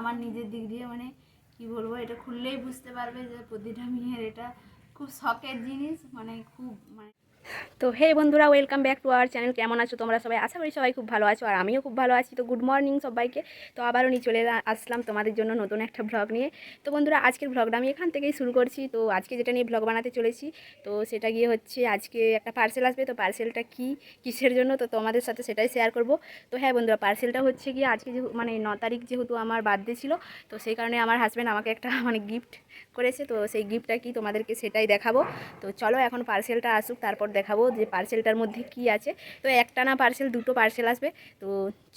আমার নিজের দিক দিয়ে মানে কি বলব, এটা খুললেই বুঝতে পারবে যে প্রতিটা মেয়ের এটা খুব শখের জিনিস মানে খুব মানে তো হে বন্ধুরা welcome back to our channel কেমন আছো তোমরা সবাই? আশা করি সবাই খুব ভালো আছো, আর আমিও খুব ভালো আছি। তো গুড মর্নিং সবাইকে। তো আবারও নিয়ে চলে আসলাম তোমাদের জন্য নতুন একটা ব্লগ নিয়ে। তো বন্ধুরা, আজকের ব্লগটা আমি এখান থেকেই শুরু করছি। তো আজকে যেটা নিয়ে ব্লগ বানাতে চলেছি, তো সেটা গিয়ে হচ্ছে আজকে একটা পার্সেল আসবে। তো পার্সেলটা কি, কিসের জন্য? তো তোমাদের সাথে সেটাই শেয়ার করব। তো হ্যাঁ বন্ধুরা পার্সেলটা হচ্ছে গিয়ে আজকে যেহেতু মানে ন তারিখ যেহেতু আমার বার্থডে ছিল, তো সেই কারণে আমার হাজব্যান্ড আমাকে একটা মানে গিফট করেছে। তো সেই গিফটটা কি তোমাদেরকে সেটাই দেখাবো। তো চলো এখন পার্সেলটা আসুক, তারপর দেখাবো যে পার্সেলটার মধ্যে কি আছে। তো একটা না পার্সেল দুটো পার্সেল আসবে। তো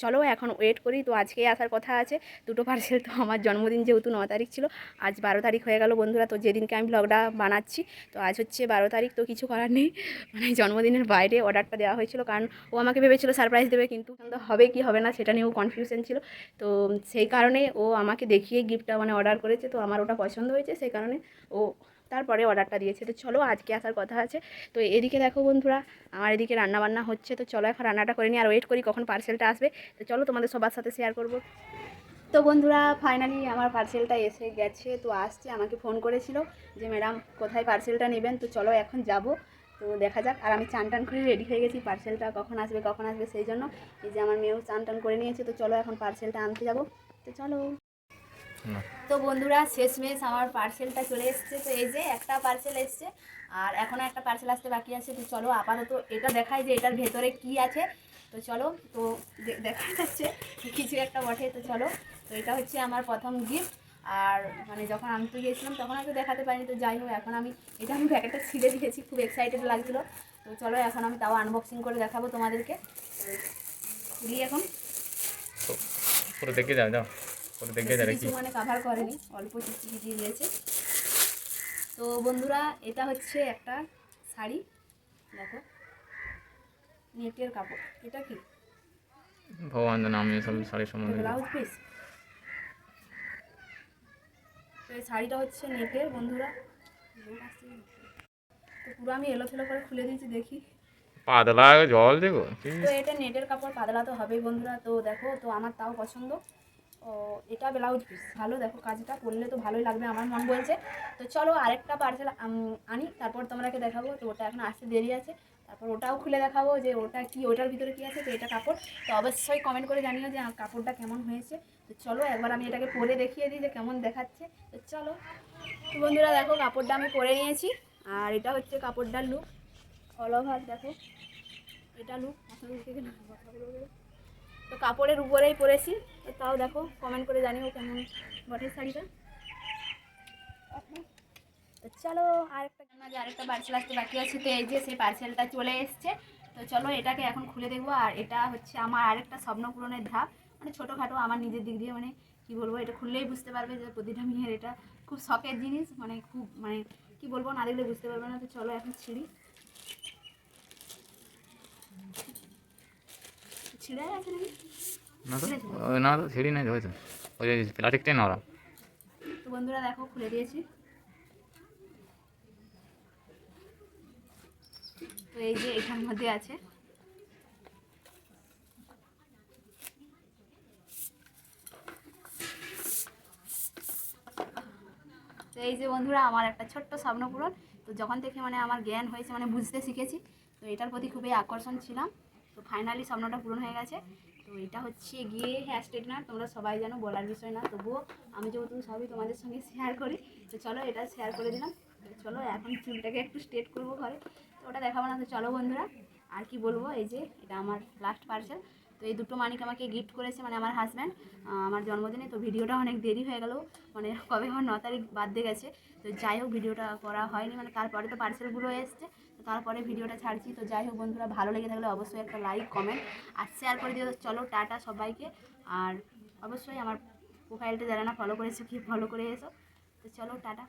চলো এখন ওয়েট করি। তো আজকেই আসার কথা আছে। দুটো পার্সেল তো আমার জন্মদিন যেহেতু ন তারিখ ছিল, আজ বারো তারিখ হয়ে গেল বন্ধুরা। তো যেদিনকে আমি ব্লগটা বানাচ্ছি, তো আজ হচ্ছে বারো তারিখ, তো কিছু করার নেই। মানে জন্মদিনের বাইরে অর্ডারটা দেওয়া হয়েছিল। কারণ ও আমাকে ভেবেছিল সারপ্রাইজ দেবে, কিন্তু হবে কি হবে না, সেটা নিয়েও কনফিউশন ছিল। তো সেই কারণে ও আমাকে দেখিয়ে গিফটটা মানে অর্ডার করেছে। তো আমার ওটা পছন্দ হয়েছে। সেই কারণে ও তারপরে অর্ডারটা দিয়েছে। তো চলো আজকে আসার কথা আছে। তো এদিকে দেখো বন্ধুরা, আমার এদিকে রান্না বান্না হচ্ছে। তো চলো এখন রান্নাটা করে নিই, আর ওয়েট করি কখন পার্সেলটা আসবে। তো চলো তোমাদের সবার সাথে শেয়ার করব। তো বন্ধুরা ফাইনালি আমার পার্সেলটা এসে গেছে। তো আসছে, আমাকে ফোন করেছিল যে, ম্যাডাম, কোথায় পার্সেলটা নেবেন? তো চলো এখন যাব। তো দেখা যাক, আর আমি চান টান করে রেডি হয়ে গেছি। পার্সেলটা কখন আসবে কখন আসবে সেই জন্য। এই যে আমার মেয়েও চান টান করে নিয়েছে। তো চলো এখন পার্সেলটা আনতে যাব। তো চলো। তো বন্ধুরা শেষমেশ আমার পার্সেলটা চলে এসছে। তো এই যে একটা পার্সেল এসছে আর এখনও একটা পার্সেল আসতে বাকি আছে। তো চলো আপাতত এটা দেখাই যে এটার ভেতরে কি আছে। তো চলো তো দেখা যাচ্ছে কিছু একটা বটে। তো চলো তো এটা হচ্ছে আমার প্রথম গিফট আর মানে যখন আমি তো গিয়েছিলাম তখন হয়তো দেখাতে পারিনি। তো যাই হোক এখন আমি এটা আমি প্যাকেটটা ছিঁড়ে দিয়েছি খুব এক্সাইটেড লাগছিল। তো চলো এখন আমি তাও আনবক্সিং করে দেখাবো তোমাদেরকে। খুলি এখন। পুরো দেখে যাও যাও। পুরো দেখে যাও কি কিছু মানে কাভার করেনি অল্প কিছু কিছু দিয়েছে। তো বন্ধুরা এটা হচ্ছে একটা শাড়ি দেখো। নেটের কাপড় এটা কি? ভগবান জানে আমি সব শাড়ির সম্বন্ধে ব্লাউজ পিস তো এই শাড়িটা হচ্ছে নেটের বন্ধুরা। তো পুরো আমি এলোথেলো করে খুলে দিয়েছি দেখি। পাতলা জল দেখো তো এটা নেটের কাপড় পাতলা তো হবেই বন্ধুরা। তো দেখো তো আমার তাও পছন্দ। ও, এটা ব্লাউজ পিস ভালো দেখো, কাজটা পরলে তো ভালোই লাগবে, আমার মন বলছে। তো চলো আরেকটা পার্সেল আনি, তারপর তোমাকে দেখাবো। তো ওটা এখন আসতে দেরি আছে। তারপর ওটাও খুলে দেখাবো যে ওটা কি, ওটার ভিতরে কি আছে, তো এটা কাপড়। তো অবশ্যই কমেন্ট করে জানিও যে কাপড়টা কেমন হয়েছে। তো চলো একবার আমি এটাকে পরে দেখিয়ে দিই যে কেমন দেখাচ্ছে। তো চলো। তো বন্ধুরা দেখো, কাপড়টা আমি পরে নিয়েছি। আর এটা হচ্ছে কাপড়টার লুক অল ওভার দেখো। এটা লুক তো কাপড়ের উপরেই পরেছি। তো তাও দেখো কমেন্ট করে জানিও কেমন বটের শাড়িটা। তো চলো, আরেকটা যে আরেকটা পার্সেল আসতে বাকি আছে। তো এই যে সেই পার্সেলটা চলে এসছে। তো চলো এটাকে এখন খুলে দেখব। আর এটা হচ্ছে আমার আরেকটা স্বপ্ন পূরণের ধাপ। মানে ছোটোখাটো আমার নিজের দিক দিয়ে মানে কি বলব, এটা খুললেই বুঝতে পারবে যে প্রতিটা মেয়ের এটা খুব শখের জিনিস। মানে খুব মানে কি বলব, না দেখলে বুঝতে পারবে না। তো চলো এখন ছিঁড়ি ছিঁড়ে গেছে নাকি না তো। ওই না তো সিঁড়ি নাই হয়েছে। ওই যে প্লাস্টিকটাই না তো বন্ধুরা দেখো খুলে দিয়েছি। তো এই যে মধ্যে আছে। তো এই যে বন্ধুরা আমার একটা ছোট্ট স্বপ্ন পূরণ তো যখন থেকে মানে আমার জ্ঞান হয়েছে মানে বুঝতে শিখেছি তো এটার প্রতি খুবই আকর্ষণ ছিলাম। তো ফাইনালি স্বপ্নটা পূরণ হয়ে গেছে। তো এটা হচ্ছে গিয়ে হেয়ার স্ট্রেটনার তোমরা সবাই জানো বলার বিষয় না। তবুও আমি যেহেতু সবই তোমাদের সঙ্গে শেয়ার করি, তো চলো এটা শেয়ার করে দিলাম। চলো এখন চুলটাকে একটু স্ট্রেট করব ঘরে। তো ওটা দেখাবো না, তো চলো বন্ধুরা। আর কি বলব, এই যে এটা আমার লাস্ট পার্সেল তো এই দুটো মানিক আমাকে গিফট করেছে মানে আমার হাজব্যান্ড আমার জন্মদিনে। তো ভিডিওটা অনেক দেরি হয়ে গেল মানে কবে আমার ন তারিখ বাদ দিয়ে গেছে। তো যাই হোক, ভিডিওটা করা হয়নি মানে তারপরে তো পার্সেলগুলো এসছে। তো তারপরে ভিডিওটা ছাড়ছি। তো যাই হোক, বন্ধুরা, ভালো লেগে থাকলে অবশ্যই একটা লাইক কমেন্ট আর শেয়ার করে দিও। চলো, টাটা সবাইকে। আর অবশ্যই আমার প্রোফাইলটা যারা না ফলো করেছে, কি ফলো করে এসো। তো চলো, টাটা।